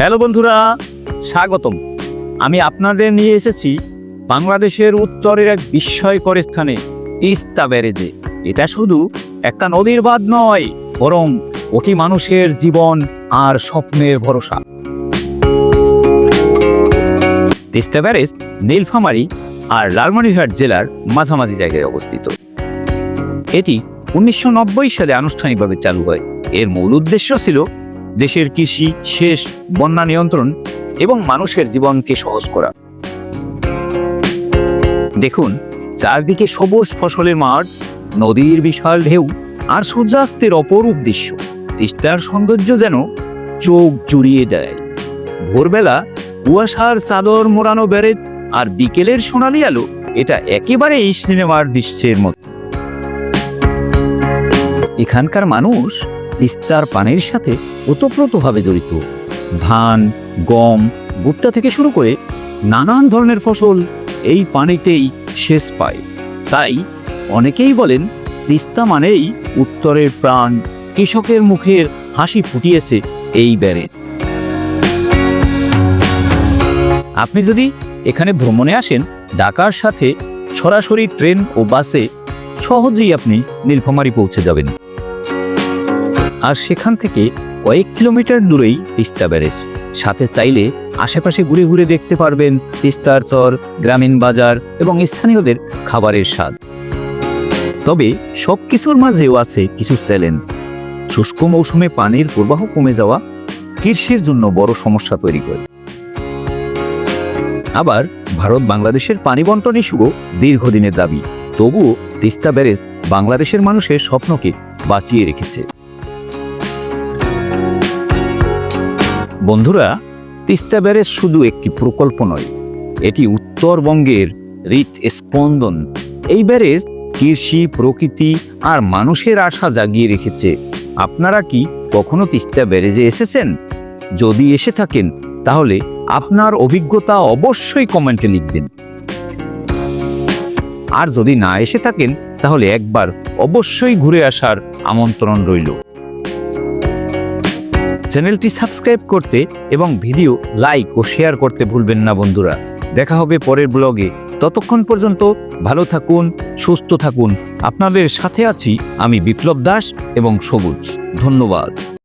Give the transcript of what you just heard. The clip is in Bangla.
হ্যালো বন্ধুরা, স্বাগতম। আমি আপনাদের নিয়ে এসেছি বাংলাদেশের উত্তরের এক বিস্ময়কর স্থানে, তিস্তা ব্যারেজে। এটা শুধু একটা নদীর বাঁধ নয়, বরং ওটি মানুষের জীবন আর স্বপ্নের ভরসা। তিস্তা ব্যারেজ নীলফামারী আর লালমনিরহাট জেলার মাঝামাঝি জায়গায় অবস্থিত। এটি উনিশশো নব্বই সালে আনুষ্ঠানিকভাবে চালু হয়। এর মূল উদ্দেশ্য ছিল দেশের কৃষি শেষ বন্যা নিয়ন্ত্রণ এবং মানুষের জীবনকে সহজ করা। দেখুন, চারদিকে সবুজ ফসলের মাঠ, নদীর বিশাল ঢেউ আর সূর্যাস্তের অপরূপ দৃশ্য। তিস্তার সৌন্দর্য যেন চোখ জুড়িয়ে দেয়। ভোরবেলা কুয়াশার চাদর মোড়ানো ব্যারেজ আর বিকেলের সোনালি আলো, এটা একেবারেই সিনেমার দৃশ্যের মতো। এখানকার মানুষ তিস্তার পানির সাথে ওতপ্রোতভাবে জড়িত। ধান, গম ভুট্টা থেকে শুরু করে নানান ধরনের ফসল এই পানিতেই শেষ পায়। তাই অনেকেই বলেন, তিস্তা মানেই উত্তরের প্রাণ, কৃষকের মুখের হাসি ফুটিয়েছে এই ব্যারেজ আপনি যদি এখানে ভ্রমণে আসেন, ঢাকার সাথে সরাসরি ট্রেন ও বাসে সহজেই আপনি নীলফামারী পৌঁছে যাবেন। আর সেখান থেকে কয়েক কিলোমিটার দূরেই তিস্তা ব্যারেজ। সাথে চাইলে আশেপাশে ঘুরে ঘুরে দেখতে পারবেন তিস্তার চর, গ্রামীণ বাজার এবং স্থানীয়দের খাবারের স্বাদ। তবে সব কিছুর মাঝেও আছে কিছু চ্যালেঞ্জ। শুষ্ক মৌসুমে পানির প্রবাহ কমে যাওয়া কৃষির জন্য বড় সমস্যা তৈরি করে। আবার ভারত বাংলাদেশের পানি বন্টন ইস্যুও দীর্ঘদিনের দাবি। তবুও তিস্তা ব্যারেজ বাংলাদেশের মানুষের স্বপ্নকে বাঁচিয়ে রেখেছে। বন্ধুরা, তিস্তা ব্যারেজ শুধু একটি প্রকল্প নয়, এটি উত্তরবঙ্গের হৃদ স্পন্দন। এই ব্যারেজ কৃষি, প্রকৃতি আর মানুষের আশা জাগিয়ে রেখেছে। আপনারা কি কখনো তিস্তা ব্যারেজে এসেছেন? যদি এসে থাকেন, তাহলে আপনার অভিজ্ঞতা অবশ্যই কমেন্টে লিখবেন। আর যদি না এসে থাকেন, তাহলে একবার অবশ্যই ঘুরে আসার আমন্ত্রণ রইল। চ্যানেলটি সাবস্ক্রাইব করতে এবং ভিডিও লাইক ও শেয়ার করতে ভুলবেন না বন্ধুরা। দেখা হবে পরের ব্লগে। ততক্ষণ পর্যন্ত ভালো থাকুন, সুস্থ থাকুন। আপনাদের সাথে আছি আমি বিপ্লব দাস এবং সবুজ। ধন্যবাদ।